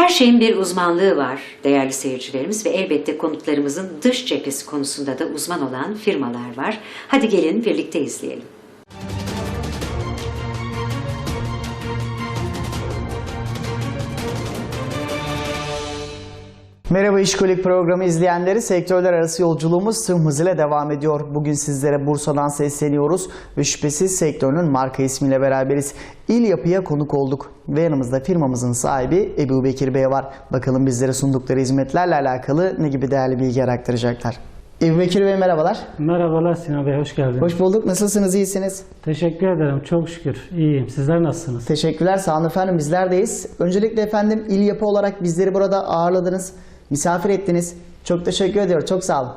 Her şeyin bir uzmanlığı var değerli seyircilerimiz ve elbette konuklarımızın dış cephesi konusunda da uzman olan firmalar var. Hadi gelin birlikte izleyelim. Merhaba İşkolik programı izleyenleri. Sektörler arası yolculuğumuz tüm hızıyla devam ediyor. Bugün sizlere Bursa'dan sesleniyoruz ve şüphesiz sektörünün marka ismiyle beraberiz. İl Yapı'ya konuk olduk ve yanımızda firmamızın sahibi Ebu Bekir Bey var. Bakalım bizlere sundukları hizmetlerle alakalı ne gibi değerli bilgiler aktaracaklar. Ebu Bekir Bey merhabalar. Merhabalar Sinan Bey, hoş geldiniz. Hoş bulduk. Nasılsınız? İyisiniz? Teşekkür ederim, çok şükür. İyiyim. Sizler nasılsınız? Teşekkürler. Sağ olun efendim. Bizlerdeyiz. Öncelikle efendim İl Yapı olarak bizleri burada ağırladınız. Misafir ettiniz. Çok teşekkür ediyorum. Çok sağ olun.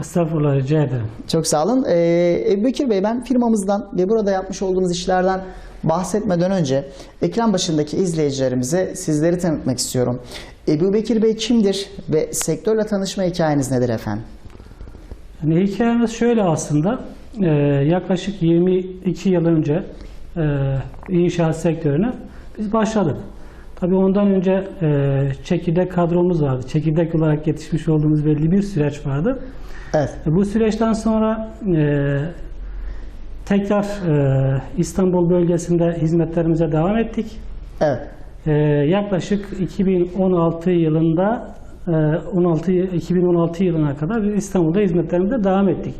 Estağfurullah, rica ederim. Çok sağ olun. Ee, Ebu Bekir Bey ben firmamızdan ve burada yapmış olduğumuz işlerden bahsetmeden önce ekran başındaki izleyicilerimize sizleri tanıtmak istiyorum. Ebu Bekir Bey kimdir ve sektörle tanışma hikayeniz nedir efendim? Yani hikayemiz şöyle aslında, e, yaklaşık 22 yıl önce e, inşaat sektörüne biz başladık. Tabii ondan önce e, çekirdek kadromuz vardı. Çekirdek olarak yetişmiş olduğumuz belli bir süreç vardı. Evet. E, Bu süreçten sonra e, tekrar e, İstanbul bölgesinde hizmetlerimize devam ettik. Evet. Ee, yaklaşık 2016 yılında e, 16 y- 2016 yılına kadar biz İstanbul'da hizmetlerimize devam ettik.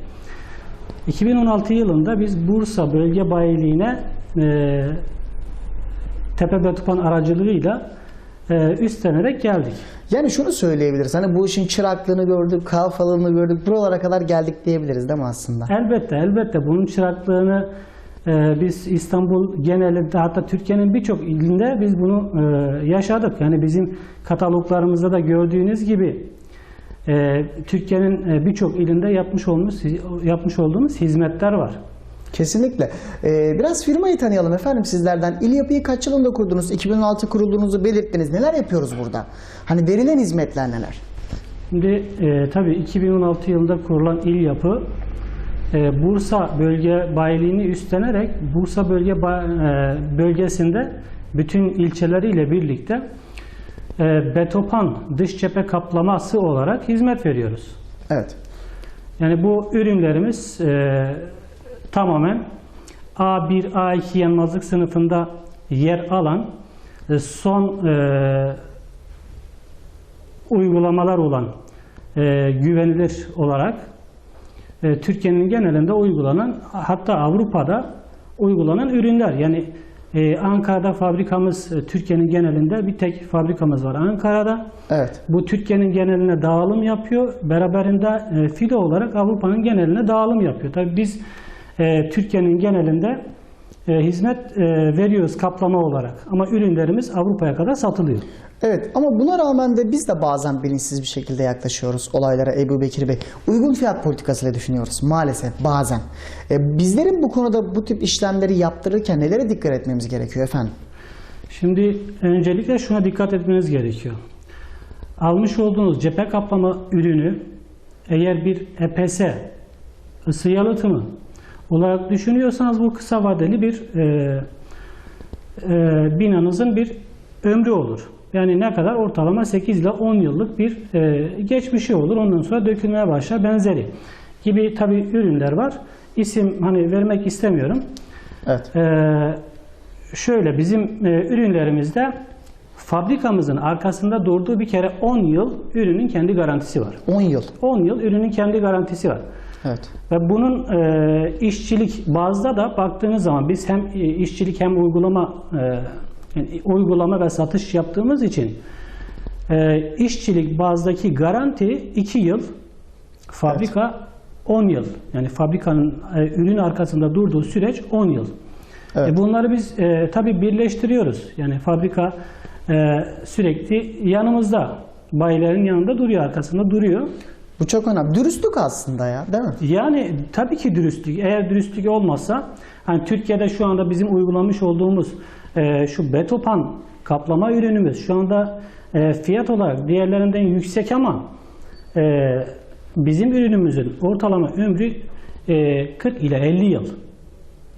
2016 yılında biz Bursa Bölge Bayiliğine e, Tepe Betupan aracılığıyla e, üstlenerek geldik. Yani şunu söyleyebiliriz. Hani bu işin çıraklığını gördük, kalfalığını gördük. Buralara kadar geldik diyebiliriz değil mi aslında? Elbette, elbette bunun çıraklığını e, biz İstanbul genelinde hatta Türkiye'nin birçok ilinde biz bunu e, yaşadık. Yani bizim kataloglarımızda da gördüğünüz gibi e, Türkiye'nin e, birçok ilinde yapmış olduğumuz yapmış olduğumuz hizmetler var. Kesinlikle. Ee, biraz firmayı tanıyalım efendim sizlerden. İl Yapı'yı kaç yılında kurdunuz? 2016 kurulduğunuzu belirttiniz. Neler yapıyoruz burada? Hani verilen hizmetler neler? Şimdi e, tabii 2016 yılında kurulan il yapı e, Bursa bölge bayiliğini üstlenerek Bursa bölge ba- e, bölgesinde bütün ilçeleriyle birlikte e, betopan dış cephe kaplaması olarak hizmet veriyoruz. Evet. Yani bu ürünlerimiz e, tamamen A1, A2 yanmazlık sınıfında yer alan e, son e, uygulamalar olan e, güvenilir olarak e, Türkiye'nin genelinde uygulanan hatta Avrupa'da uygulanan ürünler. Yani e, Ankara'da fabrikamız e, Türkiye'nin genelinde bir tek fabrikamız var Ankara'da. Evet. Bu Türkiye'nin geneline dağılım yapıyor. Beraberinde e, filo olarak Avrupa'nın geneline dağılım yapıyor. Tabii biz e, Türkiye'nin genelinde e, hizmet e, veriyoruz kaplama olarak. Ama ürünlerimiz Avrupa'ya kadar satılıyor. Evet ama buna rağmen de biz de bazen bilinçsiz bir şekilde yaklaşıyoruz olaylara Ebu Bekir Bey. Uygun fiyat politikasıyla düşünüyoruz maalesef bazen. E, bizlerin bu konuda bu tip işlemleri yaptırırken nelere dikkat etmemiz gerekiyor efendim? Şimdi öncelikle şuna dikkat etmeniz gerekiyor. Almış olduğunuz cephe kaplama ürünü eğer bir EPS, ısı yalıtımı olarak düşünüyorsanız bu kısa vadeli bir e, e, binanızın bir ömrü olur. Yani ne kadar? Ortalama 8 ile 10 yıllık bir e, geçmişi olur. Ondan sonra dökülmeye başlar benzeri gibi tabii ürünler var. İsim hani vermek istemiyorum. Evet. Ee, şöyle bizim e, ürünlerimizde fabrikamızın arkasında durduğu bir kere 10 yıl ürünün kendi garantisi var. 10 yıl. 10 yıl ürünün kendi garantisi var. Evet. Ve bunun e, işçilik bazda da baktığınız zaman biz hem e, işçilik hem uygulama e, yani uygulama ve satış yaptığımız için e, işçilik bazdaki garanti 2 yıl, fabrika 10 yıl. Yani fabrikanın e, ürün arkasında durduğu süreç 10 yıl. Evet. E, bunları biz e, tabii birleştiriyoruz. Yani fabrika e, sürekli yanımızda, bayilerin yanında duruyor, arkasında duruyor. Bu çok önemli. Dürüstlük aslında ya değil mi? Yani tabii ki dürüstlük. Eğer dürüstlük olmazsa, hani Türkiye'de şu anda bizim uygulamış olduğumuz e, şu betopan kaplama ürünümüz şu anda e, fiyat olarak diğerlerinden yüksek ama e, bizim ürünümüzün ortalama ömrü e, 40 ile 50 yıl.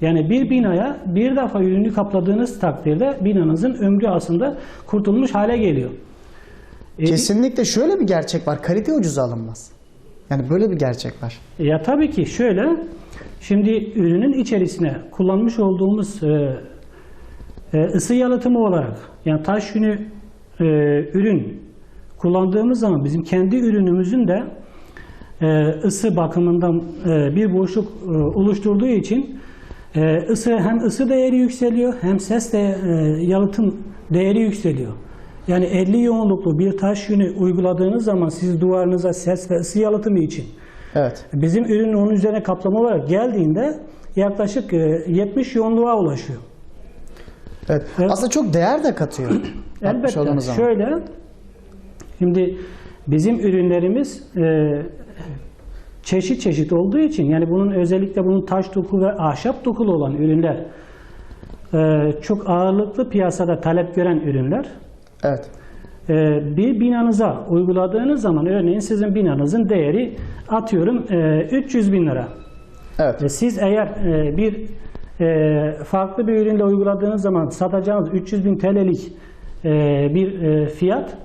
Yani bir binaya bir defa ürünü kapladığınız takdirde binanızın ömrü aslında kurtulmuş hale geliyor. E, Kesinlikle şöyle bir gerçek var. Kalite ucuza alınmaz. Yani böyle bir gerçek var. Ya tabii ki şöyle, şimdi ürünün içerisine kullanmış olduğumuz e, e, ısı yalıtımı olarak, yani taş yünü e, ürün kullandığımız zaman bizim kendi ürünümüzün de e, ısı bakımından e, bir boşluk e, oluşturduğu için e, ısı hem ısı değeri yükseliyor hem ses de e, yalıtım değeri yükseliyor. Yani 50 yoğunluklu bir taş yünü uyguladığınız zaman siz duvarınıza ses ve ısı yalıtımı için Evet. Bizim ürün onun üzerine kaplama olarak geldiğinde yaklaşık e, 70 yoğunluğa ulaşıyor. Evet. Evet. Aslında çok değer de katıyor. Elbette. Şöyle, şimdi bizim ürünlerimiz e, çeşit çeşit olduğu için yani bunun özellikle bunun taş doku ve ahşap dokulu olan ürünler e, çok ağırlıklı piyasada talep gören ürünler. Evet. E, bir binanıza uyguladığınız zaman örneğin sizin binanızın değeri atıyorum e, 300 bin lira. Evet. E, Siz eğer e, bir e, farklı bir ürünle uyguladığınız zaman satacağınız 300 bin TL'lik e, bir e, fiyat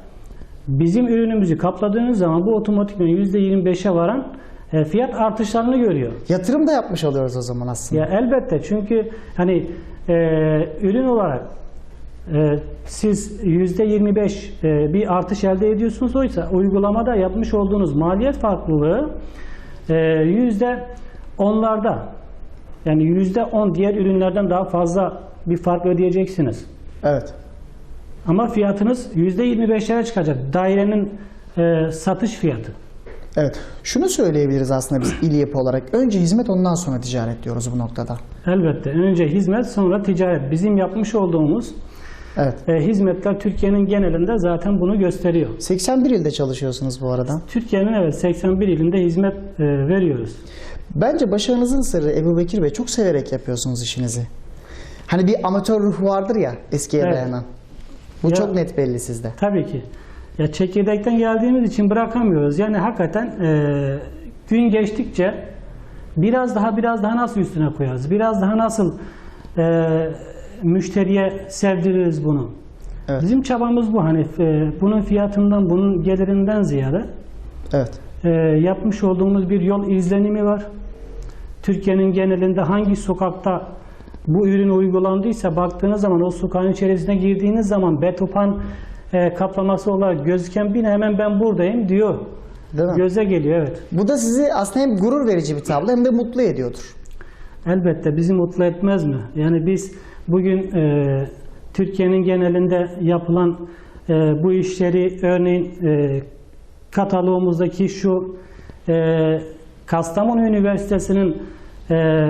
bizim ürünümüzü kapladığınız zaman bu otomatikman %25'e varan e, fiyat artışlarını görüyor. Yatırım da yapmış oluyoruz o zaman aslında. Ya elbette çünkü hani e, ürün olarak siz %25 e, bir artış elde ediyorsunuz oysa uygulamada yapmış olduğunuz maliyet farklılığı e, yüzde onlarda yani yüzde on diğer ürünlerden daha fazla bir fark ödeyeceksiniz. Evet. Ama fiyatınız yüzde 25'lere çıkacak. Dairenin e, satış fiyatı. Evet. Şunu söyleyebiliriz aslında biz il yapı olarak. Önce hizmet ondan sonra ticaret diyoruz bu noktada. Elbette. Önce hizmet sonra ticaret. Bizim yapmış olduğumuz Evet. e, hizmetler Türkiye'nin genelinde zaten bunu gösteriyor. 81 ilde çalışıyorsunuz bu arada. Türkiye'nin evet 81 ilinde hizmet e, veriyoruz. Bence başarınızın sırrı Ebu Bekir Bey çok severek yapıyorsunuz işinizi. Hani bir amatör ruh vardır ya eskiye Evet. dayanan. Bu Ya- çok net belli sizde. Tabii ki. Ya çekirdekten geldiğimiz için bırakamıyoruz. Yani hakikaten e, gün geçtikçe biraz daha biraz daha nasıl üstüne koyarız? Biraz daha nasıl e, müşteriye sevdiririz bunu? Evet. Bizim çabamız bu. Hani e, bunun fiyatından, bunun gelirinden ziyade Evet. e, yapmış olduğumuz bir yol izlenimi var. Türkiye'nin genelinde hangi sokakta bu ürün uygulandıysa baktığınız zaman o sokağın içerisine girdiğiniz zaman betopan e, kaplaması olarak gözüken bina hemen ben buradayım diyor. Değil mi? Göze geliyor evet. Bu da sizi aslında hem gurur verici bir tablo hem de mutlu ediyordur. Elbette bizi mutlu etmez mi? Yani biz bugün e, Türkiye'nin genelinde yapılan e, bu işleri örneğin e, kataloğumuzdaki şu e, Kastamonu Üniversitesi'nin e,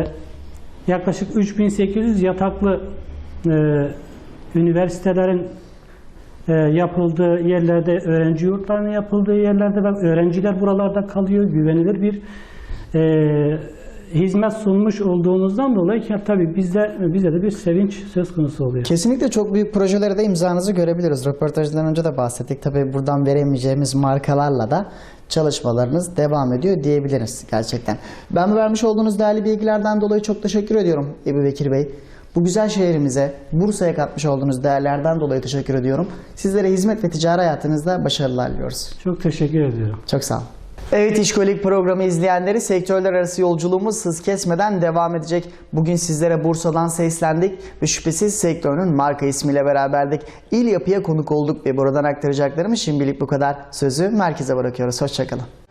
yaklaşık 3800 yataklı e, üniversitelerin e, yapıldığı yerlerde, öğrenci yurtlarının yapıldığı yerlerde ve öğrenciler buralarda kalıyor. Güvenilir bir e, hizmet sunmuş olduğumuzdan dolayı tabii bizde bize de bir sevinç söz konusu oluyor. Kesinlikle çok büyük projelere de imzanızı görebiliriz. Röportajdan önce de bahsettik. Tabii buradan veremeyeceğimiz markalarla da çalışmalarınız devam ediyor diyebiliriz gerçekten. Ben bu vermiş olduğunuz değerli bilgilerden dolayı çok teşekkür ediyorum Ebu Bekir Bey. Bu güzel şehrimize, Bursa'ya katmış olduğunuz değerlerden dolayı teşekkür ediyorum. Sizlere hizmet ve ticari hayatınızda başarılar diliyoruz. Çok teşekkür ediyorum. Çok sağ olun. Evet İşkolik programı izleyenleri sektörler arası yolculuğumuz hız kesmeden devam edecek. Bugün sizlere Bursa'dan seslendik ve şüphesiz sektörünün marka ismiyle beraberdik. İl yapıya konuk olduk ve buradan aktaracaklarımız şimdilik bu kadar. Sözü merkeze bırakıyoruz. Hoşçakalın.